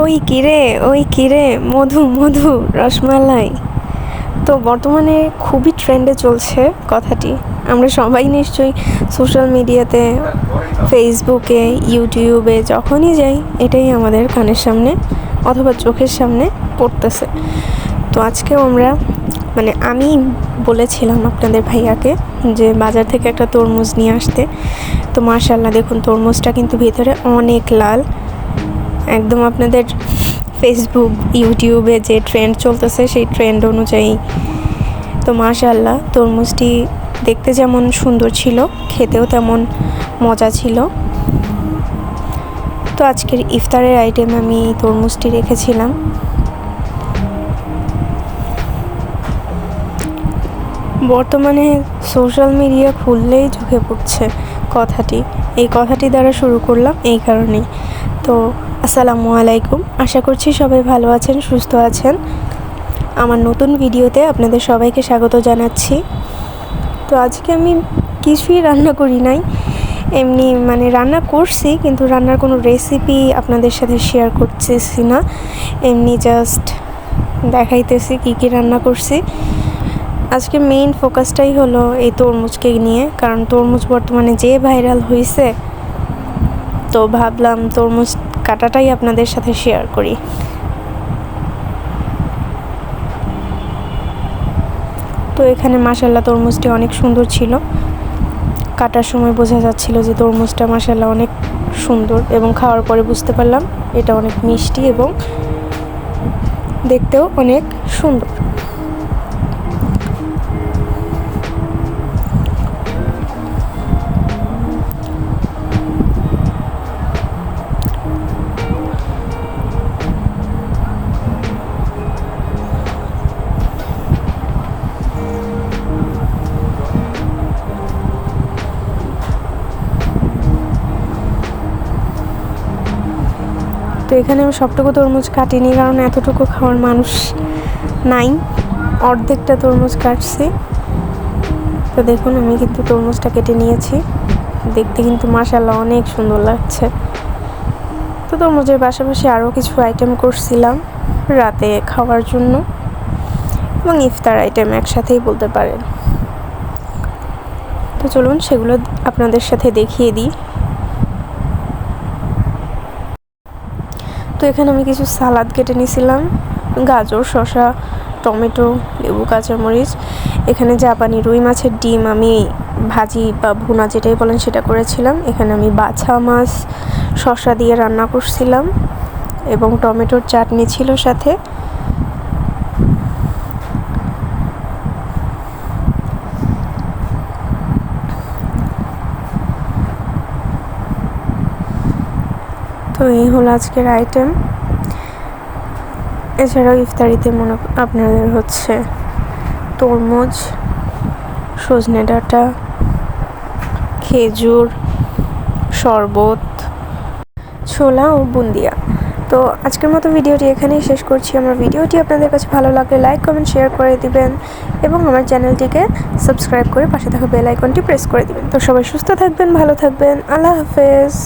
ওই কিরে ওই কিরে মধু মধু, রসমালাই। তো বর্তমানে খুবই ট্রেন্ডে চলছে কথাটি। আমরা সবাই নিশ্চয়ই সোশ্যাল মিডিয়াতে ফেসবুকে ইউটিউবে যখনই যাই, এটাই আমাদের কানের সামনে অথবা চোখের সামনে পড়তেছে। তো আজকেও আমরা মানে আমি বলেছিলাম আপনাদের ভাইয়াকে যে বাজার থেকে একটা তরমুজ নিয়ে আসতে। তো মার্শাল্লাহ দেখুন, তরমুজটা কিন্তু ভিতরে অনেক লাল। একদম আপনাদের ফেসবুক ইউটিউবে যে ট্রেন্ড চলতেছে সেই ট্রেন্ড অনুযায়ী। তো মাশাল্লাহ তরমুজটি দেখতে যেমন সুন্দর ছিল, খেতেও তেমন মজা ছিল। তো আজকের ইফতারের আইটেম আমি তরমুজটি রেখেছিলাম। বর্তমানে সোশ্যাল মিডিয়া খুললেই চোখে পড়ছে কথাটি। এই কথাটি দ্বারা শুরু করলাম এই কারণেই। তো আসসালামু আলাইকুম। আশা করছি সবাই ভালো আছেন, সুস্থ আছেন। আমার নতুন ভিডিওতে আপনাদের সবাইকে স্বাগত জানাচ্ছি। তো আজকে আমি কিছুই রান্না করি নাই। এমনি মানে রান্না করছি, কিন্তু রান্নার কোনো রেসিপি আপনাদের সাথে শেয়ার করতেছি না। এমনি জাস্ট দেখাইতেছি কী কী রান্না করছি। আজকে মেইন ফোকাসটাই হলো এই তরমুজকে নিয়ে, কারণ তরমুজ বর্তমানে যে ভাইরাল হয়েছে তো ভাবলাম তরমুজ কাটাটাই আপনাদের সাথে শেয়ার করি। তো এখানে মাসাল্লাহ তরমুজটি অনেক সুন্দর ছিল। কাটার সময় বোঝা যাচ্ছিল যে তরমুজটা মাসাল্লাহ অনেক সুন্দর এবং খাওয়ার পরে বুঝতে পারলাম এটা অনেক মিষ্টি এবং দেখতেও অনেক সুন্দর। তো এখানে আমি সবটুকু তরমুজ কাটিনি, কারণ এতটুকু খাওয়ার মানুষ নাই। অর্ধেকটা তরমুজ কাটছি। তো দেখুন, আমি কিন্তু তরমুজটা কেটে নিয়েছি। দেখতে কিন্তু মাসাল্লাহ অনেক সুন্দর লাগছে। তো তরমুজের পাশাপাশি আরও কিছু আইটেম করছিলাম রাতে খাওয়ার জন্য। এবং ইফতার আইটেম একসাথেই বলতে পারেন। তো চলুন, সেগুলো আপনাদের সাথে দেখিয়ে দিই। তো এখানে আমি কিছু সালাদ কেটে নিয়েছিলাম, গাজর, শসা, টমেটো, লেবু, কাঁচামরিচ। এখানে জাপানি রুই মাছের ডিম আমি ভাজি বা ভুনা যেটাই বলেন সেটা করেছিলাম। এখানে আমি বাছা মাছ, শসা দিয়ে রান্না করছিলাম এবং টমেটোর চাটনি ছিল সাথে। তো এই হলো আজকের আইটেম এছাড়াও ইফতারিতে মনে আপনাদের হচ্ছে তরমুজ, সজনে ডাঁটা, খেজুর, শরবত, ছোলা ও বুন্দিয়া। তো আজকের মতো ভিডিওটি এখানেই শেষ করছি। আমার ভিডিওটি আপনাদের কাছে ভালো লাগলে লাইক কমেন্ট শেয়ার করে দিবেন এবং আমার চ্যানেলটিকে সাবস্ক্রাইব করে পাশে থাকা বেল আইকনটি প্রেস করে দিবেন। তো সবাই সুস্থ থাকবেন, ভালো থাকবেন। আল্লাহ হাফেজ।